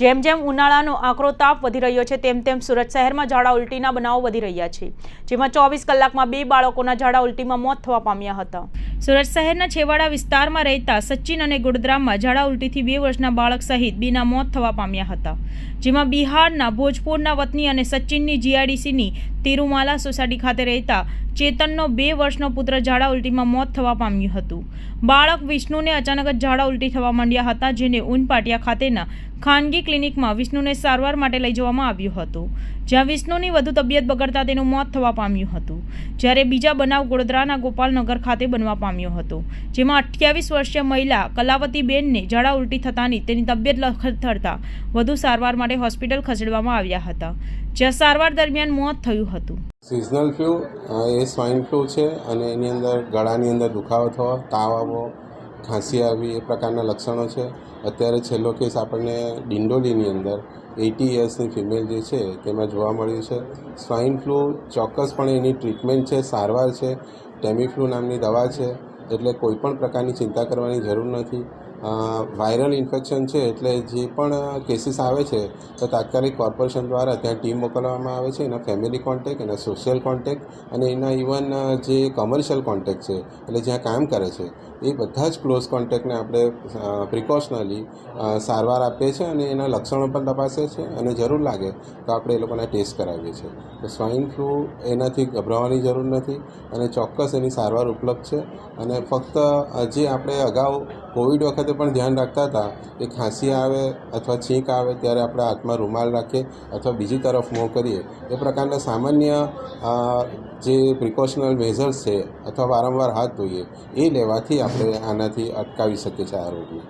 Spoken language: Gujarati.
જેમ જેમ ઉનાળાનો આકરો તાપ વધી રહ્યો છે, તેમ તેમ સુરત શહેરમાં ઝાડા ઉલટીના બનાવો વધી રહ્યા છે, જેમાં ચોવીસ કલાકમાં બે બાળકોના ઝાડા ઉલટીમાં મોત થવા પામ્યા હતા. સુરત શહેરના છેવાડા વિસ્તારમાં રહેતા સચિન અને ગુડદ્રામમાં ઝાડા ઉલટીથી બે વર્ષના બાળક સહિત બેના મોત થવા પામ્યા હતા, જેમાં બિહારના ભોજપુરના વતની અને સચિનની જીઆઈડીસીની તિરુમાલા સોસાયટી ખાતે રહેતા ચેતનનો બે વર્ષનો પુત્ર ઝાડા ઉલટીમાં મોત થવા પામ્યું હતું. બાળક વિષ્ણુને અચાનક જ ઝાડા ઉલટી થવા માંડ્યા હતા, જેને ઉનપાટિયા ખાતેના ખાનગી ક્લિનિકમાં વિષ્ણુને સારવાર માટે લઈ જવામાં આવ્યું હતું. જ્યાં વિષ્ણુની વધુ તબિયત બગડતા તેનું મોત થવા પામ્યું હતું. જ્યારે બીજા બનાવ ગોડદરાના ગોપાલનગર ખાતે બનવા પામ્યો હતો, જેમાં અઠ્યાવીસ વર્ષીય મહિલા કલાવતીબેનને ઝાડા ઉલટી થતાની તેની તબિયત લથડતા વધુ સારવાર માટે હોસ્પિટલ ખસેડવામાં આવ્યા હતા, જ્યાં સારવાર દરમિયાન મોત થયું હતું. સિઝનલ ફ્લૂ એ સ્વાઇન ફ્લૂ છે અને એની અંદર ગળાની અંદર દુખાવો થવો, તાવ આવવો ખાંસી આવી એ પ્રકારના લક્ષણો છે. અત્યારે છેલ્લો કેસ આપણને ડિંડોલીની અંદર એટી યર્સની ફિમેલ જે છે તેમાં જોવા મળ્યું છે. સ્વાઇન ફ્લૂ ચોક્કસપણે એની ટ્રીટમેન્ટ છે, સારવાર છે. ટેમીફ્લુ નામની દવા છે. એટલે કોઈપણ પ્રકારની ચિંતા કરવાની જરૂર નથી. વાયરલ ઇન્ફેક્શન છે એટલે જે પણ કેસીસ આવે છે, તો તાત્કાલિક કોર્પોરેશન દ્વારા ત્યાં ટીમ મોકલવામાં આવે છે, એના ફેમિલી કોન્ટેક એના સોશિયલ કોન્ટેક અને એના ઇવન જે કોમર્શિયલ કોન્ટેક છે, એટલે જ્યાં કામ કરે છે, એ બધા જ ક્લોઝ કોન્ટેક્ટને આપણે પ્રિકોશનલી સારવાર આપીએ છીએ અને એના લક્ષણો પણ તપાસે છે અને જરૂર લાગે તો આપણે એ લોકોના ટેસ્ટ કરાવીએ છીએ. તો સ્વાઇન ફ્લૂ એનાથી ગભરાવાની જરૂર નથી અને ચોક્કસ એની સારવાર ઉપલબ્ધ છે અને ફક્ત જે આપણે અગાઉ કોવિડ વખતે પણ ધ્યાન રાખતા હતા. કે ખાંસી આવે અથવા છીંક આવે ત્યારે આપણે હાથમાં રૂમાલ રાખીએ અથવા બીજી તરફ મોં કરીએ. એ પ્રકારના સામાન્ય જે પ્રિકોશનલ મેઝર્સ છે અથવા વારંવાર હાથ ધોઈએ, એ લેવાથી આપણે આનાથી અટકાવી શકીએ છીએ આ રોગને